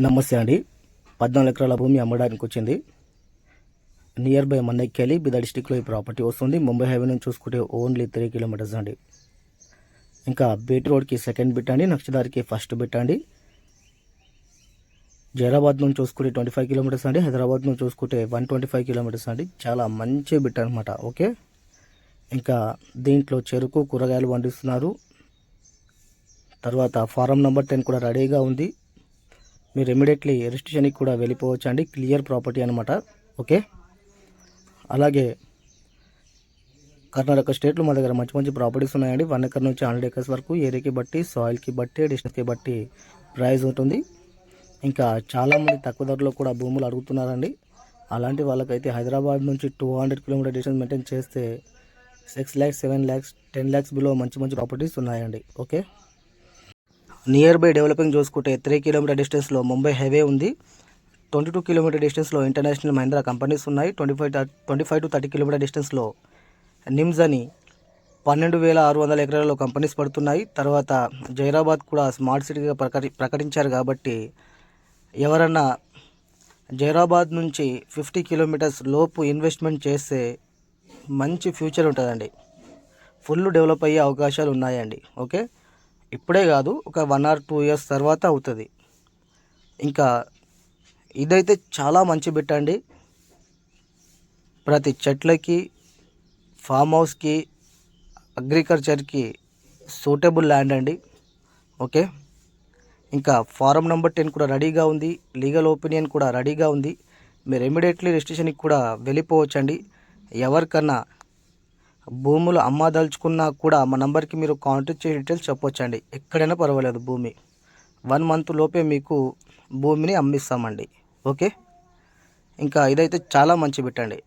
నమస్తే అండి. పద్నాలుగు ఎకరాల భూమి అమ్మడానికి వచ్చింది. నియర్ బై మన్నెక్కెళ్ళి బిదా డిస్టిక్లో ఈ ప్రాపర్టీ వస్తుంది. ముంబై హైవే నుంచి చూసుకుంటే ఓన్లీ త్రీ కిలోమీటర్స్ అండి. ఇంకా బీట్ రోడ్కి సెకండ్ బిట్ అండి. నక్షదారికి ఫస్ట్ బిట్ అండి. జైరాబాద్ నుంచి చూసుకుంటే ట్వంటీ ఫైవ్ కిలోమీటర్స్ అండి. హైదరాబాద్ నుంచి చూసుకుంటే వన్ ట్వంటీ ఫైవ్ కిలోమీటర్స్ అండి. చాలా మంచి బిట్ అనమాట ఓకే ఇంకా దీంట్లో చెరుకు కూరగాయలు పండిస్తున్నారు. తర్వాత ఫారం నెంబర్ టెన్ కూడా రెడీగా ఉంది. మీరు ఇమీడియట్లీ రిజిస్ట్రేషన్కి కూడా వెళ్ళిపోవచ్చు అండి క్లియర్ ప్రాపర్టీ అనమాట ఓకే? అలాగే కర్ణాటక స్టేట్లో మా దగ్గర మంచి మంచి ప్రాపర్టీస్ ఉన్నాయండి. వన్ ఎకర్ నుంచి హండ్రెడ్ ఎకర్స్ వరకు ఏరియాకి బట్టి సాయిల్కి బట్టి డిస్టెన్స్కి బట్టి ప్రైస్ ఉంటుంది. ఇంకా చాలామంది తక్కువ ధరలో కూడా భూములు అడుగుతున్నారండి. అలాంటి వాళ్ళకైతే హైదరాబాద్ నుంచి two hundred kilometer distance maintain చేస్తే six lakhs seven lakhs ten lakhs below మంచి మంచి ప్రాపర్టీస్ ఉన్నాయండి. ఓకే? నియర్ బై డెవలపింగ్ చూసుకుంటే త్రీ కిలోమీటర్ డిస్టెన్స్లో ముంబై హైవే ఉంది. ట్వంటీ టూ కిలోమీటర్ డిస్టెన్స్లో ఇంటర్నేషనల్ మహీంద్రా కంపెనీస్ ఉన్నాయి. Twenty five twenty five to thirty kilometer డిస్టెన్స్లో నిమ్స్ అని పన్నెండు వేల ఆరు వందల ఎకరాలలో కంపెనీస్ పడుతున్నాయి. తర్వాత జైరాబాద్ కూడా స్మార్ట్ సిటీగా ప్రకటి ప్రకటించారు కాబట్టి ఎవరన్నా జైరాబాద్ నుంచి ఫిఫ్టీ కిలోమీటర్స్ లోపు ఇన్వెస్ట్మెంట్ చేస్తే మంచి ఫ్యూచర్ ఉంటుందండి. ఫుల్ డెవలప్ అయ్యే అవకాశాలు ఉన్నాయండి. ఓకే? ఇప్పుడే కాదు ఒక వన్ ఆర్ టూ ఇయర్స్ తర్వాత అవుతుంది. ఇంకా ఇదైతే చాలా మంచి బిట్ అండి. ప్రతి చెట్లకి ఫామ్ హౌస్కి అగ్రికల్చర్కి సూటబుల్ ల్యాండ్ అండి. ఓకే? ఇంకా ఫారం నెంబర్ టెన్ కూడా రెడీగా ఉంది. లీగల్ ఒపీనియన్ కూడా రెడీగా ఉంది. మీరు ఇమీడియట్లీ రిజిస్ట్రేషన్కి కూడా వెళ్ళిపోవచ్చండి. ఎవరికన్నా భూములు అమ్మదలుచుకున్నా కూడా మా నంబర్కి మీరు కాంటాక్ట్ చేసి డీటెయిల్స్ చెప్పొచ్చండి. ఎక్కడైనా పర్వాలేదు భూమి. వన్ మంత్ లోపే మీకు భూమిని అమ్మిస్తామండి. ఓకే? ఇంకా ఇదైతే చాలా మంచి బిట్ అండి.